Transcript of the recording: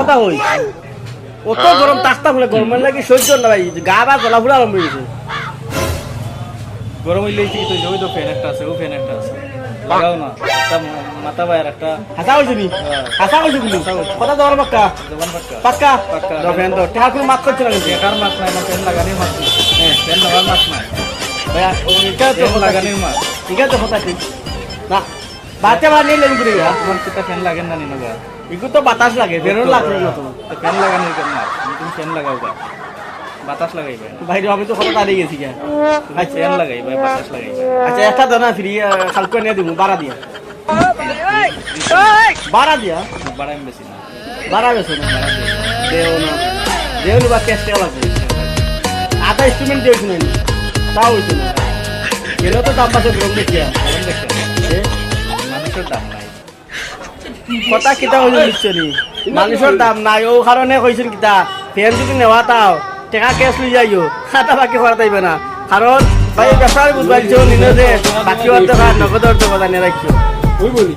কথা হই অত গরম তাস্তা ফুলে গরমের লাগি সহ্য না ভাই গা বা জ্বলা ফুলা আরম্ভ হয়ে গেছে। গরম হইলে কি তো ওই তো ফ্যান একটা আছে ও ফ্যান একটা আছে। লাগাও না তা মাথা বাইর একটা। হাসা হয়েছে নি? হাসা হয়েছে কিন্তু কথা দেওয়ার পাক্কা? পাক্কা। পাক্কা। ফ্যান দাও টেহার কোনো মাত করছে না কিন্তু বেকার মাছ নাই না ফ্যান লাগানির মাছ। হ্যাঁ। ফ্যান লাগার মাছ নাই। ভাইয়া, এটা তো কথা মাছ। ঠিক আছে কথা ঠিক না বাচ্চা বা নিয়ে তোমার কিতা ফ্যান লাগেন না নিনো এগুলো তো বাতাস লাগে বেরোর লাগবে না তো ফ্যান লাগানির কেন মাছ তুমি ফ্যান লাগাও বাতাস লাগাইবে। বাইরে আমি তো কথা দাঁড়িয়ে গেছি গা তুমি ফ্যান লাগাইবে বাতাস লাগাইবে। আচ্ছা একটা দাও না ফ্রি খালকো নিয়ে দিব বাড়া দিয়া। বাড়া দিয়া? বাড়াইম বেশি না। বাড়া গেছে না। দেও না। দেও বা ক্যাশটা লাগবে। আধা ইনস্ট্রুমেন্ট দিয়েছি না। তাও হইছে না। এলো তো দাম পাশে দেখতে এ, মানুষের দাম নাই। কথা কিতা হইল নিশ্চয়ই মানুষের দাম নাই ও কারণে কইছেন কিতা ফ্যান যদি নেওয়া তাও টেকা ক্যাশ লই যাইও খাতা বাকি করা যাইবে না। কারণ ভাই ব্যাপার বুঝবাইছো নিনে যে বাকি অর্ধ নগদ অর্ধ কথা নিয়ে রাখিও ওই বলি